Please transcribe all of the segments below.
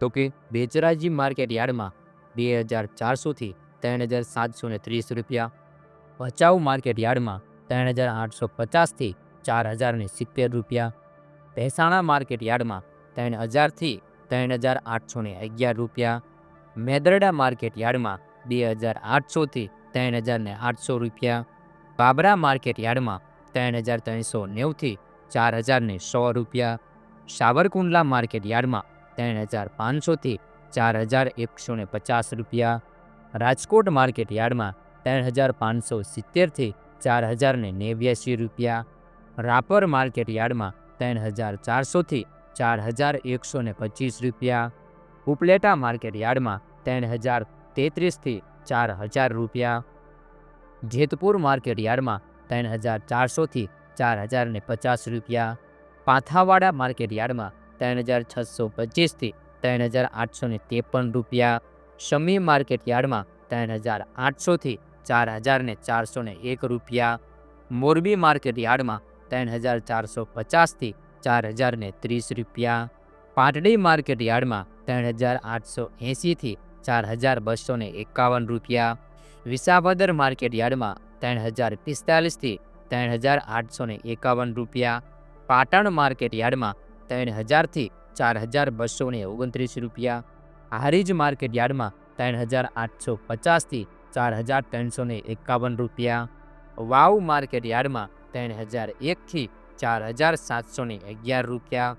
તો કે બેચરાજી માર્કેટ યાર્ડમાં બે હજાર ચારસોથી ત્રણ હજાર સાતસો ને ત્રીસ રૂપિયા, ભચાઉ માર્કેટ યાર્ડમાં ત્રણ હજાર આઠસો પચાસથી ચાર હજાર ને સિત્તેર રૂપિયા, ભેસાણા માર્કેટ યાર્ડમાં ત્રણ હજારથી ત્રણ હજાર આઠસો ને અગિયાર રૂપિયા, મેદરડા માર્કેટ યાર્ડમાં બે હજાર આઠસોથી ત્રણ હજાર ને આઠસો રૂપિયા, બાબરા માર્કેટ યાર્ડમાં ત્રણ હજાર ત્રણસો નેવુંથી ચાર હજાર ને સો રૂપિયા, સાવરકુંડલા માર્કેટ યાર્ડમાં ત્રણ હજાર પાંચસોથી ચાર હજાર એકસો ને પચાસ રૂપિયા. રાજકોટ માર્કેટ યાર્ડમાં ત્રણ હજાર પાંચસો સિત્તેરથી ચાર હજાર ને નેવ્યાસી રૂપિયા. રાપર માર્કેટ યાર્ડમાં ત્રણ હજાર ચારસોથી ચાર હજાર એકસો ને પચીસ રૂપિયા. ઉપલેટા માર્કેટ યાર્ડમાં ત્રણ હજાર તેત્રીસથી ચાર હજાર રૂપિયા. જેતપુર માર્કેટ યાર્ડમાં ત્રણ હજાર ચારસોથી ચાર હજાર ને પચાસ રૂપિયા. પાથાવાડા માર્કેટ યાર્ડમાં ત્રણ હજાર છસો પચીસથી ત્રણ હજાર આઠસો ને ત્રેપન રૂપિયા. શમી માર્કેટ યાર્ડમાં ત્રણ હજાર આઠસોથી ચાર હજાર ને ચારસો ને એક રૂપિયા. મોરબી માર્કેટ યાર્ડમાં ત્રણ હજાર ચારસો પચાસથી ચાર હજાર ને ત્રીસ રૂપિયા. પાટડી માર્કેટ યાર્ડમાં ત્રણ હજાર આઠસો એંસીથી ચાર હજાર બસો ને એકાવન રૂપિયા. વિસાવદર માર્કેટ યાર્ડમાં ત્રણ હજાર પિસ્તાલીસથી ત્રણ હજાર આઠસો ને એકાવન રૂપિયા. પાટણ માર્કેટ યાર્ડમાં ત્રણ હજારથી ચાર હજાર બસો ને ઓગણત્રીસ રૂપિયા. હારીજ માર્કેટ યાર્ડમાં ત્રણ હજાર આઠસો પચાસથી ચાર હજાર ત્રણસો ને એકાવન રૂપિયા. વાવ માર્કેટ યાર્ડમાં ત્રણ હજાર એકથી ચાર હજાર સાતસો ને અગિયાર રૂપિયા.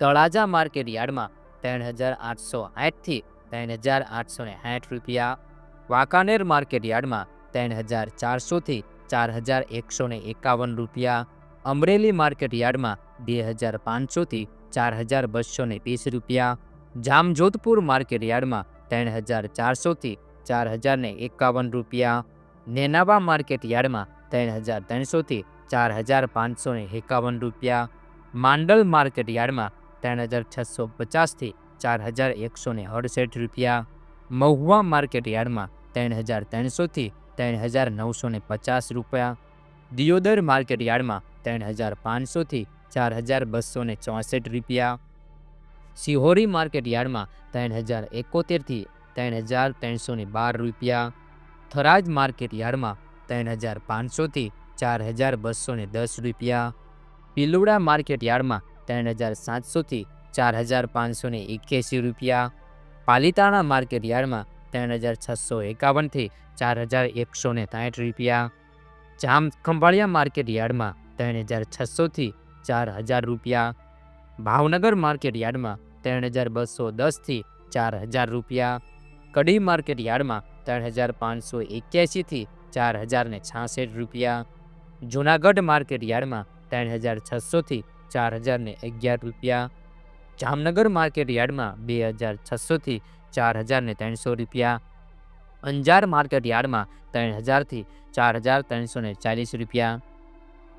તળાજા માર્કેટ યાર્ડમાં ત્રણ હજાર આઠસો આઠથી ત્રણ હજાર આઠસો ને સાઠ રૂપિયા. વાંકાનેર માર્કેટ યાર્ડમાં ત્રણ હજાર ચારસોથી ચાર હજાર એકસો ને એકાવન રૂપિયા. અમરેલી માર્કેટ યાર્ડમાં બે હજાર પાંચસોથી ચાર હજાર બસો ને ત્રીસ રૂપિયા, જામજોધપુર માર્કેટ યાર્ડમાં ત્રણ હજાર ચારસોથી ચાર હજાર ને એકાવન રૂપિયા, નેનાવા માર્કેટ યાર્ડમાં ત્રણ હજાર ત્રણસોથી ચાર હજાર પાંચસો ને એકાવન રૂપિયા, માંડલ માર્કેટ યાર્ડમાં ત્રણ હજાર છસો પચાસથી ચાર હજાર એકસો ને અડસઠ રૂપિયા, મહુવા માર્કેટ યાર્ડમાં ત્રણ હજાર ત્રણસોથી ત્રણ હજાર નવસો ને પચાસ રૂપિયા, દિયોદર માર્કેટ યાર્ડમાં ત્રણ હજાર પાંચસોથી ચાર હજાર બસો ને ચોસઠ રૂપિયા. સિહોરી માર્કેટ યાર્ડમાં ત્રણ હજાર એકોતેરથી ત્રણ હજાર ત્રણસો ને બાર રૂપિયા. થરાજ માર્કેટ યાર્ડમાં ત્રણ હજાર પાંચસોથી ચાર હજાર બસો ને દસ રૂપિયા. પિલુડા માર્કેટ યાર્ડમાં ત્રણ હજાર સાતસોથી ચાર હજાર પાંચસો ને એક્યાસી રૂપિયા. પાલિતાણા માર્કેટ યાર્ડમાં ત્રણ હજાર છસો એકાવનથી ચાર હજાર એકસો ને સાઠ રૂપિયા. જામ ખંભાળિયા માર્કેટ યાર્ડમાં ત્રણ હજાર છસોથી ચાર હજાર રૂપિયા ભાવનગર માર્કેટ યાર્ડમાં ત્રણ હજાર બસો દસથી ચાર હજાર રૂપિયા કડી માર્કેટ યાર્ડમાં ત્રણ હજાર પાંચસો એક્યાસીથી ચાર હજાર ને છાસઠ રૂપિયા જૂનાગઢ માર્કેટ યાર્ડમાં ત્રણ હજાર છસોથી ચાર હજાર ને અગિયાર રૂપિયા જામનગર માર્કેટ યાર્ડમાં, બે હજાર છસોથી ચાર હજાર ને ત્રણસો રૂપિયા અંજાર માર્કેટ યાર્ડમાં ત્રણ હજારથી ચાર હજાર ત્રણસો ચાલીસ રૂપિયા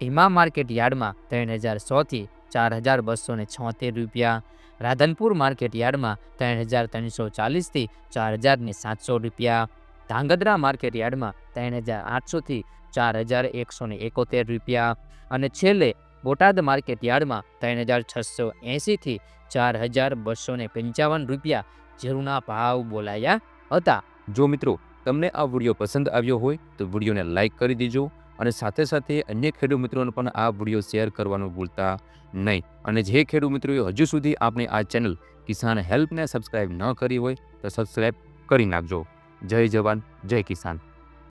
હિમા માર્કેટ યાર્ડમાં ત્રણ હજાર સોથી ચાર હજાર બસો ને છોતેર રૂપિયા. રાધનપુર માર્કેટ યાર્ડમાં ત્રણ હજાર ત્રણસો ચાલીસથી ચાર હજાર ને સાતસો રૂપિયા. ધાંગધ્રા માર્કેટ યાર્ડમાં ત્રણ હજાર આઠસોથી ચાર હજાર એકસો ને એકોતેર રૂપિયા. અને છેલ્લે બોટાદ માર્કેટ યાર્ડમાં ત્રણ હજાર છસો એંસીથી ચાર હજાર બસો ને પંચાવન રૂપિયા જેરૂના ભાવ બોલાયા હતા. જો મિત્રો, તમને આ વીડિયો પસંદ આવ્યો હોય તો વિડીયોને લાઇક કરી દેજો અને સાથે સાથે અન્ય ખેડૂત મિત્રોને પણ આ વીડિયો શેર કરવાનું ભૂલતા નહીં. અને જે ખેડૂત મિત્રોએ હજુ સુધી આપણે આ ચેનલ કિસાન હેલ્પને સબસ્ક્રાઇબ ન કરી હોય તો સબસ્ક્રાઇબ કરી નાખજો. જય જવાન, જય કિસાન.